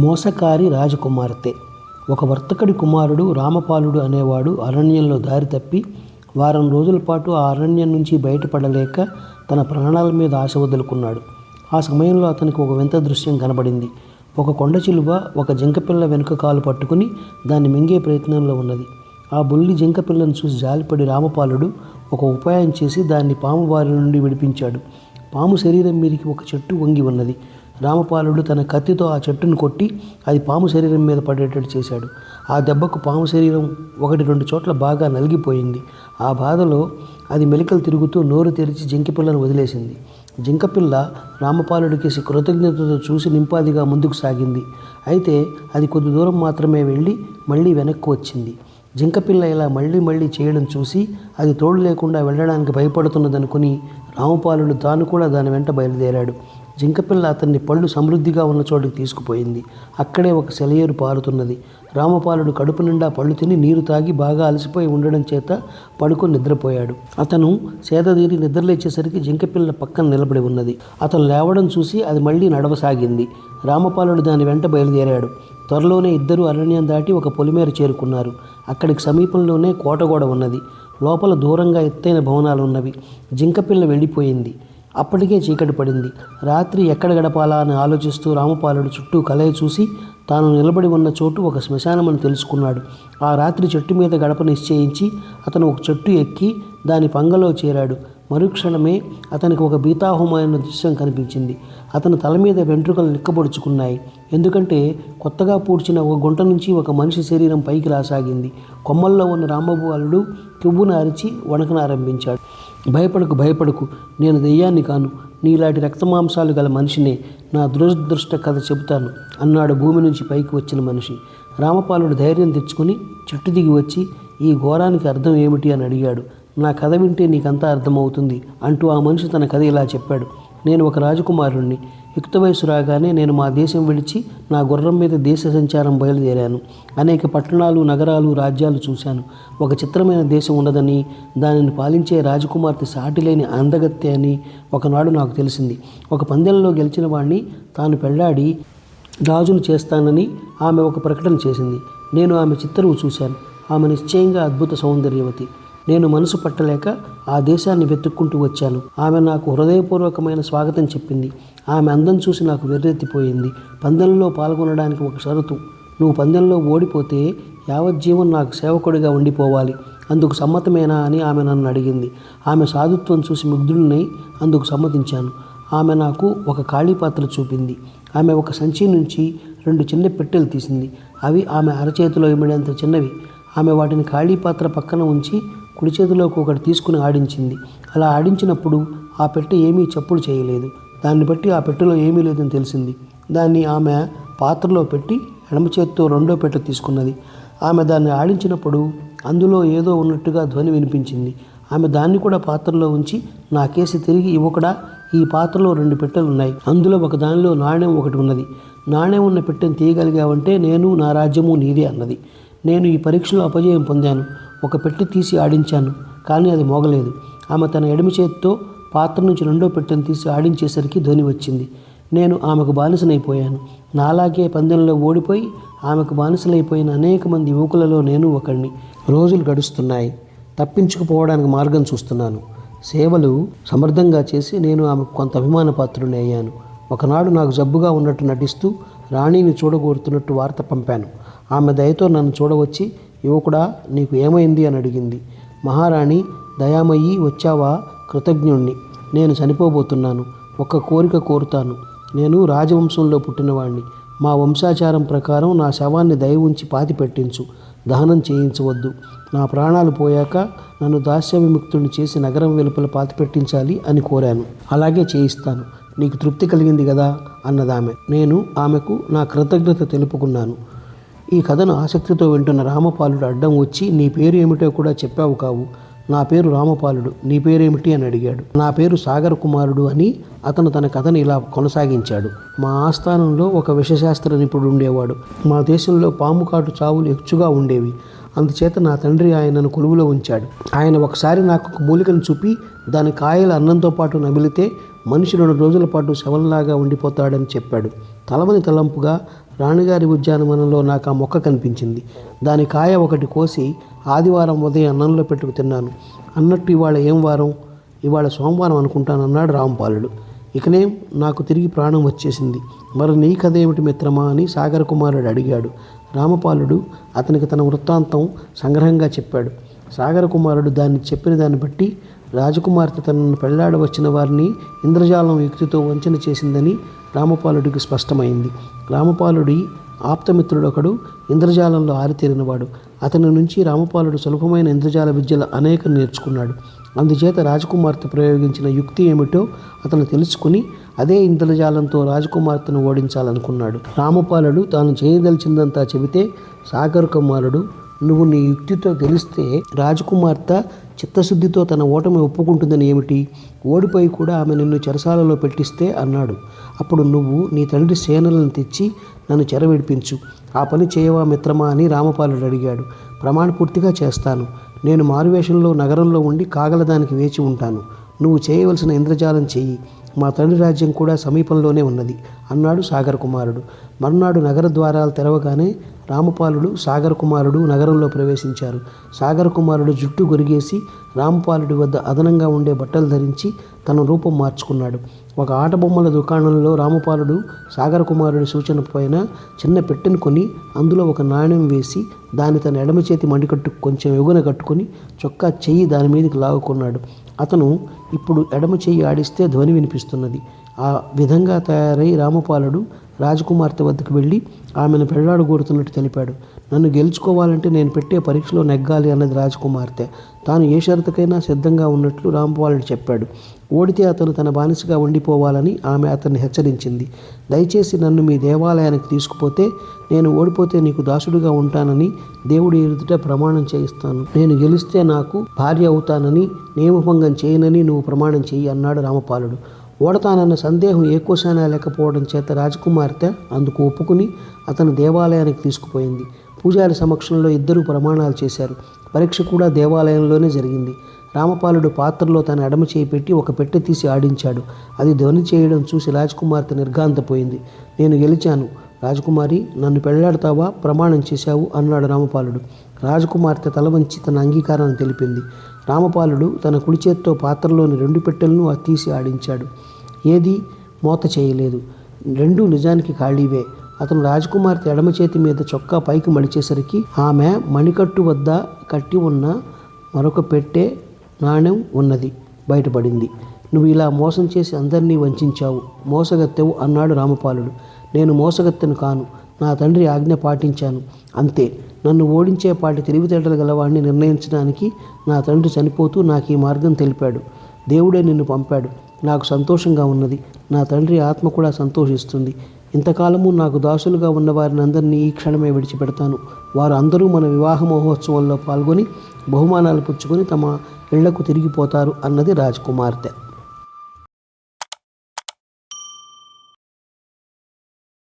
మోసకారి రాజకుమార్తె. ఒక వర్తకుడి కుమారుడు రామపాలుడు అనేవాడు అరణ్యంలో దారి తప్పి వారం రోజుల పాటు ఆ అరణ్యం నుంచి బయటపడలేక తన ప్రాణాల మీద ఆశ వదులుకున్నాడు. ఆ సమయంలో అతనికి ఒక వింత దృశ్యం కనబడింది. ఒక కొండ చిలువ ఒక జింకపిల్ల వెనుక కాలు పట్టుకుని దాన్ని మింగే ప్రయత్నంలో ఉన్నది. ఆ బుల్లి జింకపిల్లను చూసి జాలిపడి రామపాలుడు ఒక ఉపాయం చేసి దాన్ని పాము బారి నుండి విడిపించాడు. పాము శరీరం మీదకి ఒక చెట్టు వంగి ఉన్నది. రామపాలుడు తన కత్తితో ఆ చెట్టును కొట్టి అది పాము శరీరం మీద పడేటట్టు చేశాడు. ఆ దెబ్బకు పాము శరీరం ఒకటి రెండు చోట్ల బాగా నలిగిపోయింది. ఆ బాధలో అది మెలికలు తిరుగుతూ నోరు తెరిచి జింకపిల్లను వదిలేసింది. జింకపిల్ల రామపాలుడికి కృతజ్ఞతతో చూసి నింపాదిగా ముందుకు సాగింది. అయితే అది కొద్ది దూరం మాత్రమే వెళ్ళి మళ్ళీ వెనక్కి వచ్చింది. జింకపిల్ల ఇలా మళ్ళీ మళ్ళీ చేయడం చూసి అది తోడు లేకుండా వెళ్ళడానికి భయపడుతున్నదనుకుని రామపాలుడు తాను కూడా దాని వెంట బయలుదేరాడు. జింకపిల్ల అతన్ని పళ్ళు సమృద్ధిగా ఉన్న చోటుకి తీసుకుపోయింది. అక్కడే ఒక సెలయేరు పారుతున్నది. రామపాలుడు కడుపు నిండా పళ్ళు తిని నీరు తాగి బాగా అలసిపోయి ఉండడం చేత పడుకొని నిద్రపోయాడు. అతను సేదదీరి నిద్రలేచేసరికి జింకపిల్ల పక్కన నిలబడి ఉన్నది. అతను లేవడం చూసి అది మళ్ళీ నడవసాగింది. రామపాలుడు దాని వెంట బయలుదేరాడు. త్వరలోనే ఇద్దరు అరణ్యం దాటి ఒక పొలిమేర చేరుకున్నారు. అక్కడికి సమీపంలోనే కోటగోడ ఉన్నది. లోపల దూరంగా ఎత్తైన భవనాలు ఉన్నవి జింకపిల్ల వెళ్ళిపోయింది. అప్పటికే చీకటి పడింది. రాత్రి ఎక్కడ గడపాలా అని ఆలోచిస్తూ రామపాలుడు చుట్టూ కలయ చూసి తాను నిలబడి ఉన్న చోటు ఒక శ్మశానమని తెలుసుకున్నాడు. ఆ రాత్రి చెట్టు మీద గడప నిశ్చయించి అతను ఒక చెట్టు ఎక్కి దాని పంగలో చేరాడు. మరుక్షణమే అతనికి ఒక బీతాహుమైన దృశ్యం కనిపించింది. అతని తల మీద వెంట్రుకలు నిక్కబొడుచుకున్నాయి. ఎందుకంటే కొత్తగా పూడ్చిన ఒక గుంట నుంచి ఒక మనిషి శరీరం పైకి రాసాగింది. కొమ్మల్లో ఉన్న రామబాలుడు కివ్వున అరిచి వణకనారంభించాడు భయపడకు భయపడకు. నేను దెయ్యాన్ని కాను. నీలాంటి రక్తమాంసాలు గల మనిషినే నా దురదృష్ట కథ చెబుతాను అన్నాడు భూమి నుంచి పైకి వచ్చిన మనిషి. రామపాలుడు ధైర్యం తెచ్చుకుని చెట్టు దిగి వచ్చి ఈ ఘోరానికి అర్థం ఏమిటి అని అడిగాడు. నా కథ వింటే నీకంతా అర్థమవుతుంది అంటూ ఆ మనిషి తన కథ ఇలా చెప్పాడు. నేను ఒక రాజకుమారుణ్ణి. యుక్త వయసు రాగానే నేను మా దేశం విడిచి నా గుర్రం మీద దేశ సంచారం బయలుదేరాను. అనేక పట్టణాలు నగరాలు రాజ్యాలు చూశాను. ఒక చిత్రమైన దేశం ఉండదని దానిని పాలించే రాజకుమార్తె సాటిలేని అందగత్తె అని ఒకనాడు నాకు తెలిసింది. ఒక పందెంలో గెలిచిన వాణ్ణి తాను పెళ్ళాడి రాజును చేస్తానని ఆమె ఒక ప్రకటన చేసింది. నేను ఆమె చిత్తరువు చూశాను. ఆమె నిశ్చయంగా అద్భుత సౌందర్యవతి. నేను మనసు పట్టలేక ఆ దేశాన్ని వెతుక్కుంటూ వచ్చాను. ఆమె నాకు హృదయపూర్వకమైన స్వాగతం చెప్పింది. ఆమె అందం చూసి నాకు వెర్రెత్తిపోయింది. పందెంలో పాల్గొనడానికి ఒక షరతు. నువ్వు పందెంలో ఓడిపోతే యావజ్జీవం నాకు సేవకుడిగా ఉండిపోవాలి. అందుకు సమ్మతమేనా అని ఆమె నన్ను అడిగింది. ఆమె సాధుత్వం చూసి ముగ్ధుడినై అందుకు సమ్మతించాను. ఆమె నాకు ఒక ఖాళీ పాత్ర చూపింది. ఆమె ఒక సంచి నుంచి రెండు చిన్న పెట్టెలు తీసింది. అవి ఆమె అరచేతిలో ఇమిడేంత చిన్నవి. ఆమె వాటిని ఖాళీ పాత్ర పక్కన ఉంచి కుడి చేతిలోకి ఒకటి తీసుకుని ఆడించింది. అలా ఆడించినప్పుడు ఆ పెట్టె ఏమీ చప్పుడు చేయలేదు. దాన్ని బట్టి ఆ పెట్టెలో ఏమీ లేదని తెలిసింది. దాన్ని ఆమె పాత్రలో పెట్టి ఎడమ చేత్తో రెండో పెట్టె తీసుకున్నది. ఆమె దాన్ని ఆడించినప్పుడు అందులో ఏదో ఉన్నట్టుగా ధ్వని వినిపించింది. ఆమె దాన్ని కూడా పాత్రలో ఉంచి నా కేసి తిరిగి ఇవ్వకడా? ఈ పాత్రలో రెండు పెట్టెలు ఉన్నాయి అందులో ఒక దానిలో నాణ్యం ఒకటి ఉన్నది. నాణ్యం ఉన్న పెట్టెను తీయగలిగావంటే నేను నా రాజ్యము నీదే అన్నది. నేను ఈ పరీక్షలో అపజయం పొందాను. ఒక పెట్టు తీసి ఆడించాను కానీ అది మోగలేదు. ఆమె తన ఎడమి చేతితో పాత్ర నుంచి రెండో పెట్టెను తీసి ఆడించేసరికి ధ్వని వచ్చింది. నేను ఆమెకు బానిసనైపోయాను. నాలాగే పందెంలో ఓడిపోయి ఆమెకు బానిసలైపోయిన అనేక మంది యువకులలో నేను ఒకడిని రోజులు గడుస్తున్నాయి. తప్పించుకుపోవడానికి మార్గం చూస్తున్నాను. సేవలు సమర్థంగా చేసి నేను ఆమెకు కొంత అభిమాన పాత్రుని అయ్యాను. ఒకనాడు నాకు జబ్బుగా ఉన్నట్టు నటిస్తూ రాణిని చూడగోరుతున్నట్టు వార్త పంపాను. ఆమె దయతో నన్ను చూడవచ్చి యువకుడా నీకు ఏమైంది? అని అడిగింది. మహారాణి దయామయ్యి వచ్చావా? కృతజ్ఞుణ్ణి. నేను చనిపోబోతున్నాను. ఒక కోరిక కోరుతాను. నేను రాజవంశంలో పుట్టినవాణ్ణి. మా వంశాచారం ప్రకారం నా శవాన్ని దయ ఉంచి పాతి పెట్టించు దహనం చేయించవద్దు. నా ప్రాణాలు పోయాక నన్ను దాస్య విముక్తుడిని చేసి నగరం వెలుపల పాతి పెట్టించాలి అని కోరాను. అలాగే చేయిస్తాను. నీకు తృప్తి కలిగింది కదా? అన్నదామె. నేను ఆమెకు నా కృతజ్ఞత తెలుపుకున్నాను. ఈ కథను ఆసక్తితో వింటున్న రామపాలుడు అడ్డం వచ్చి నీ పేరు ఏమిటో కూడా చెప్పావు కావు. నా పేరు రామపాలుడు. నీ పేరేమిటి? అని అడిగాడు. నా పేరు సాగర కుమారుడు అని అతను తన కథను ఇలా కొనసాగించాడు. మా ఆస్థానంలో ఒక విషశాస్త్ర నిపుణుడు ఉండేవాడు. మా దేశంలో పాము కాటు చావులు ఎక్కువగా ఉండేవి. అందుచేత నా తండ్రి ఆయనను కొలువులో ఉంచాడు. ఆయన ఒకసారి నాకు ఒక మూలికను చూపి దాని కాయల అన్నంతో పాటు నమిలితే మనిషి రెండు రోజుల పాటు శవంలాగా ఉండిపోతాడని చెప్పాడు. తలవని తలంపుగా రాణిగారి ఉద్యానవనంలో నాకు ఆ మొక్క కనిపించింది. దాని కాయ ఒకటి కోసి ఆదివారం ఉదయం అన్నంలో పెట్టుకు తిన్నాను. అన్నట్టు ఇవాళ ఏం వారం? ఇవాళ సోమవారం అనుకుంటానన్నాడు రాంపాలుడు. ఇకనే నాకు తిరిగి ప్రాణం వచ్చేసింది. మరి నీ కథ ఏమిటి మిత్రమా అని సాగర కుమారుడు అడిగాడు. రామపాలుడు అతనికి తన వృత్తాంతం సంగ్రహంగా చెప్పాడు. సాగర కుమారుడు దాన్ని చెప్పిన దాన్ని బట్టి రాజకుమార్తె తనను పెళ్ళాడవచ్చిన వారిని ఇంద్రజాలం యుక్తితో వంచన చేసిందని రామపాలుడికి స్పష్టమైంది. రామపాలుడి ఆప్తమిత్రుడొకడు ఇంద్రజాలంలో ఆరితేరినవాడు. అతని నుంచి రామపాలుడు సులభమైన ఇంద్రజాల విద్యలు అనేక నేర్చుకున్నాడు. అందుచేత రాజకుమార్తె ప్రయోగించిన యుక్తి ఏమిటో అతను తెలుసుకుని అదే ఇంద్రజాలంతో రాజకుమార్తెను ఓడించాలనుకున్నాడు. రామపాలుడు తాను చేయదలిచిందంతా చెబితే సాగర్ కుమారుడు నువ్వు నీ యుక్తితో గెలిస్తే రాజకుమార్తె చిత్తశుద్ధితో తన ఓటమి ఒప్పుకుంటుందని ఏమిటి? ఓడిపోయి కూడా ఆమె నిన్ను చెరసాలలో పెట్టిస్తే అన్నాడు. అప్పుడు నువ్వు నీ తండ్రి సేనలను తెచ్చి నన్ను చెరవిడిపించు. ఆ పని చేయవా మిత్రమా అని రామపాలుడు అడిగాడు. ప్రమాణపూర్తిగా చేస్తాను. నేను మారువేషంలో నగరంలో ఉండి కాగలదానికి వేచి ఉంటాను. నువ్వు చేయవలసిన ఇంద్రజాలం చెయ్యి. మా తండ్రి రాజ్యం కూడా సమీపంలోనే ఉన్నది అన్నాడు సాగర్ కుమారుడు మర్నాడు నగర ద్వారాలు తెరవగానే రామపాలుడు సాగర కుమారుడు నగరంలో ప్రవేశించారు. సాగర కుమారుడు జుట్టు గొరిగేసి రామపాలుడి వద్ద అదనంగా ఉండే బట్టలు ధరించి తన రూపం మార్చుకున్నాడు. ఒక ఆట బొమ్మల దుకాణంలో రామపాలుడు సాగర కుమారుడి సూచన పైన చిన్న పెట్టెను కొని అందులో ఒక నాణ్యం వేసి దాన్ని తన ఎడమ చేతి మండికట్టు కొంచెం ఎగున కట్టుకొని చొక్కా చెయ్యి దాని మీదకి లాగుకున్నాడు. అతను ఇప్పుడు ఎడమ చెయ్యి ఆడిస్తే ధ్వని వినిపిస్తున్నది. ఆ విధంగా తయారై రామపాలుడు రాజకుమార్తె వద్దకు వెళ్ళి ఆమెను పెళ్ళాడగోరుతున్నట్టు తెలిపాడు. నన్ను గెలుచుకోవాలంటే నేను పెట్టే పరీక్షలో నెగ్గాలి అన్నది రాజకుమార్తె. తాను ఏ షరతుకైనా సిద్ధంగా ఉన్నట్లు రామపాలుడు చెప్పాడు. ఓడితే అతను తన బానిసగా ఉండిపోవాలని ఆమె అతన్ని హెచ్చరించింది. దయచేసి నన్ను మీ దేవాలయానికి తీసుకుపోతే నేను ఓడిపోతే నీకు దాసుడిగా ఉంటానని దేవుడి ఎదుట ప్రమాణం చేయిస్తాను. నేను గెలిస్తే నాకు భార్య అవుతానని నియమభంగం చేయనని నువ్వు ప్రమాణం చెయ్యి అన్నాడు రామపాలుడు. ఓడతానన్న సందేహం ఏకోశానా లేకపోవడం చేత రాజకుమార్తె అందుకు ఒప్పుకుని అతను దేవాలయానికి తీసుకుపోయింది. పూజారి సమక్షంలో ఇద్దరు ప్రమాణాలు చేశారు. పరీక్ష కూడా దేవాలయంలోనే జరిగింది. రామపాలుడు పాత్రలో తన ఎడమ చేయి పెట్టి ఒక పెట్టె తీసి ఆడించాడు. అది ధ్వని చేయడం చూసి రాజకుమార్తె నిర్ఘాంతపోయింది. నేను గెలిచాను. రాజకుమారి నన్ను పెళ్ళాడతావా? ప్రమాణం చేశావు అన్నాడు రామపాలుడు. రాజకుమార్తె తల వంచి తన అంగీకారాన్ని తెలిపింది. రామపాలుడు తన కుడి చేత్తో పాత్రలోని రెండు పెట్టెలను తీసి ఆడించాడు. ఏది మోత చేయలేదు. రెండు నిజానికి ఖాళీవే. అతను రాజకుమార్తె ఎడమ చేతి మీద చొక్కా పైకి మడిచేసరికి ఆమె మణికట్టు వద్ద కట్టి ఉన్న మరొక పెట్టే నాణ్యం ఉన్నది. బయటపడింది. నువ్వు ఇలా మోసం చేసి అందరినీ వంచావు. మోసగత్తెవు అన్నాడు రామపాలుడు. నేను మోసగత్తెను కాను. నా తండ్రి ఆజ్ఞ పాటించాను. అంతే. నన్ను ఓడించే పాటి తెలివితేటలు గలవాడిని నిర్ణయించడానికి నా తండ్రి చనిపోతూ నాకు ఈ మార్గం తెలిపాడు. దేవుడే నిన్ను పంపాడు. నాకు సంతోషంగా ఉన్నది. నా తండ్రి ఆత్మ కూడా సంతోషిస్తుంది. ఇంతకాలము నాకు దాసులుగా ఉన్న వారిని అందరినీ ఈ క్షణమే విడిచిపెడతాను. వారు అందరూ మన వివాహ మహోత్సవంలో పాల్గొని బహుమానాలు పుచ్చుకొని తమ ఇళ్ళకు తిరిగిపోతారు అన్నది రాజకుమార్తె.